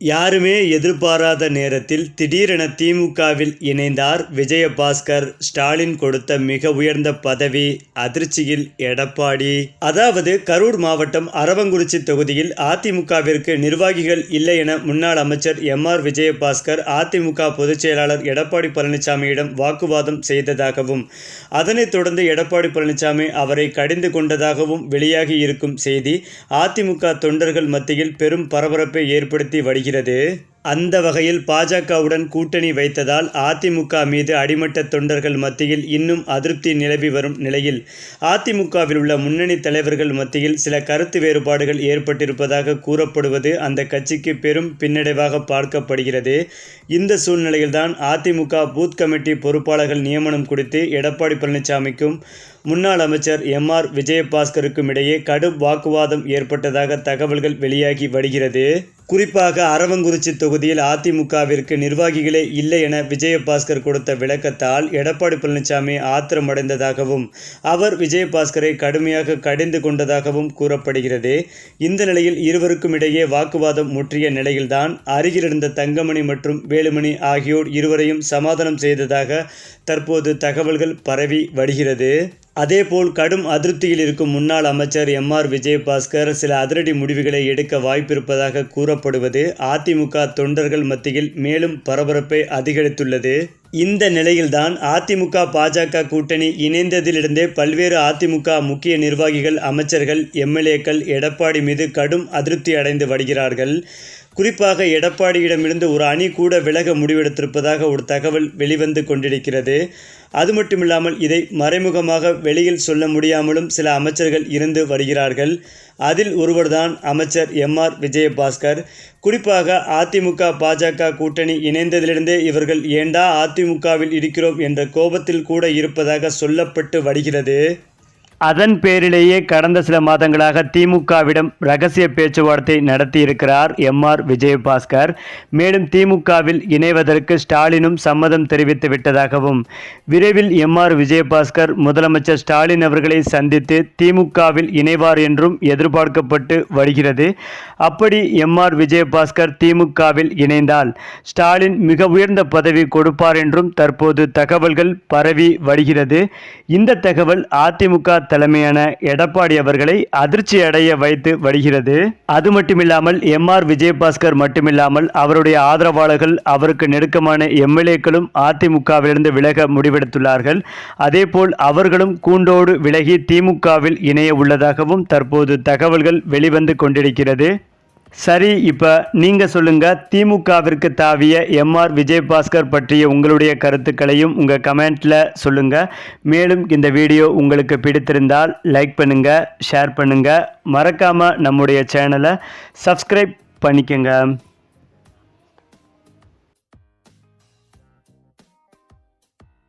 யாருமே எதிர்பாராத நேரத்தில் திடீரென திமுகவில் இணைந்தார் விஜயபாஸ்கர். ஸ்டாலின் கொடுத்த மிக உயர்ந்த பதவி அதிர்ச்சியில் எடப்பாடி. அதாவது கரூர் மாவட்டம் அரவங்குறிச்சி தொகுதியில் அதிமுகவிற்கு நிர்வாகிகள் இல்லை என முன்னாள் அமைச்சர் எம் ஆர் விஜயபாஸ்கர் அதிமுக பொதுச் செயலாளர் எடப்பாடி பழனிசாமியிடம் வாக்குவாதம் செய்ததாகவும் அதனைத் தொடர்ந்து எடப்பாடி பழனிசாமி அவரை கடிந்து கொண்டதாகவும் வெளியாகி இருக்கும் செய்தி அதிமுக தொண்டர்கள் மத்தியில் பெரும் பரபரப்பை ஏற்படுத்தி வருகிறது. ဖြစ်တတ်တယ်။ அந்த வகையில் பாஜகவுடன் கூட்டணி வைத்ததால் அதிமுக மீது அடிமட்ட தொண்டர்கள் மத்தியில் இன்னும் அதிருப்தி நிலவி வரும் நிலையில் அதிமுகவில் உள்ள முன்னணி தலைவர்கள் மத்தியில் சில கருத்து வேறுபாடுகள் ஏற்பட்டிருப்பதாக கூறப்படுவது அந்த கட்சிக்கு பெரும் பின்னடைவாக பார்க்கப்படுகிறது. இந்த சூழ்நிலையில்தான் அதிமுக பூத் கமிட்டி பொறுப்பாளர்கள் நியமனம் குறித்து எடப்பாடி பழனிசாமிக்கும் முன்னாள் அமைச்சர் எம் ஆர் விஜயபாஸ்கருக்கும் இடையே கடும் வாக்குவாதம் ஏற்பட்டதாக தகவல்கள் வெளியாகி வருகிறது. குறிப்பாக அரவங்குறிச்சி தொகுதியில் அதிமுகவிற்கு நிர்வாகிகளே இல்லை என விஜயபாஸ்கர் கொடுத்த விளக்கத்தால் எடப்பாடி பழனிசாமி ஆத்திரமடைந்ததாகவும் அவர் விஜயபாஸ்கரை கடுமையாக கடிந்து கொண்டதாகவும் கூறப்படுகிறது. இந்த நிலையில் இருவருக்கும் இடையே வாக்குவாதம் முற்றிய நிலையில்தான் அருகிலிருந்த தங்கமணி மற்றும் வேலுமணி ஆகியோர் இருவரையும் சமாதானம் செய்ததாக தற்போது தகவல்கள் பரவி வருகிறது. அதேபோல் கடும் அதிருப்தியில் இருக்கும் முன்னாள் அமைச்சர் எம் ஆர் விஜயபாஸ்கர் சில அதிரடி முடிவுகளை எடுக்க வாய்ப்பிருப்பதாக கூறப்படுவது அதிமுக தொண்டர்கள் மத்தியில் மேலும் பரபரப்பை அதிகரித்துள்ளது. இந்த நிலையில்தான் அதிமுக பாஜக கூட்டணி இணைந்ததிலிருந்தே பல்வேறு அதிமுக முக்கிய நிர்வாகிகள் அமைச்சர்கள் எம்எல்ஏக்கள் எடப்பாடி மீது கடும் அதிருப்தி அடைந்து வருகிறார்கள். குறிப்பாக எடப்பாடியிடமிருந்து ஒரு அணி கூட விலக முடிவெடுத்திருப்பதாக ஒரு தகவல் வெளிவந்து கொண்டிருக்கிறது. அது மட்டுமில்லாமல் இதை மறைமுகமாக வெளியில் சொல்ல முடியாமலும் சில அமைச்சர்கள் இருந்து வருகிறார்கள். அதில் ஒருவர்தான் அமைச்சர் எம் ஆர் விஜயபாஸ்கர். குறிப்பாக அதிமுக பாஜக கூட்டணி இணைந்ததிலிருந்தே இவர்கள் ஏண்டா அதிமுகவில் இருக்கிறோம் என்ற கோபத்தில் கூட இருப்பதாக சொல்லப்பட்டு வருகிறது. அதன் பேரிலேயே கடந்த சில மாதங்களாக திமுகவிடம் ரகசிய பேச்சுவார்த்தை நடத்தியிருக்கிறார் எம் ஆர் விஜயபாஸ்கர். மேலும் திமுகவில் இணைவதற்கு ஸ்டாலினும் சம்மதம் தெரிவித்து விட்டதாகவும் விரைவில் எம் ஆர் விஜயபாஸ்கர் முதலமைச்சர் ஸ்டாலின் அவர்களை சந்தித்து திமுகவில் இணைவார் என்றும் எதிர்பார்க்கப்பட்டு வருகிறது. அப்படி எம் ஆர் விஜயபாஸ்கர் திமுகவில் இணைந்தால் ஸ்டாலின் மிக உயர்ந்த பதவி கொடுப்பார் என்றும் தற்போது தகவல்கள் பரவி வருகிறது. இந்த தகவல் அதிமுக தலைமையான எடப்பாடி அவர்களை அதிர்ச்சி அடைய வைத்து வருகிறது. அது மட்டுமில்லாமல் எம் ஆர் விஜயபாஸ்கர் மட்டுமில்லாமல் அவருடைய ஆதரவாளர்கள் அவருக்கு நெருக்கமான எம்எல்ஏக்களும் அதிமுகவிலிருந்து விலக முடிவெடுத்துள்ளார்கள். அதேபோல் அவர்களும் கூண்டோடு விலகி திமுகவில் இணைய உள்ளதாகவும் தற்போது தகவல்கள் வெளிவந்து கொண்டிருக்கிறது. சரி இப்போ நீங்கள் சொல்லுங்கள் திமுகவிற்கு தாவிய எம்ஆர் விஜயபாஸ்கர் பற்றிய உங்களுடைய கருத்துக்களையும் உங்கள் கமெண்ட்டில் சொல்லுங்கள் மேலும் இந்த வீடியோ உங்களுக்கு பிடித்திருந்தால் லைக் பண்ணுங்கள் ஷேர் பண்ணுங்கள் மறக்காமல் நம்முடைய சேனலை சப்ஸ்கிரைப் பண்ணிக்கங்க.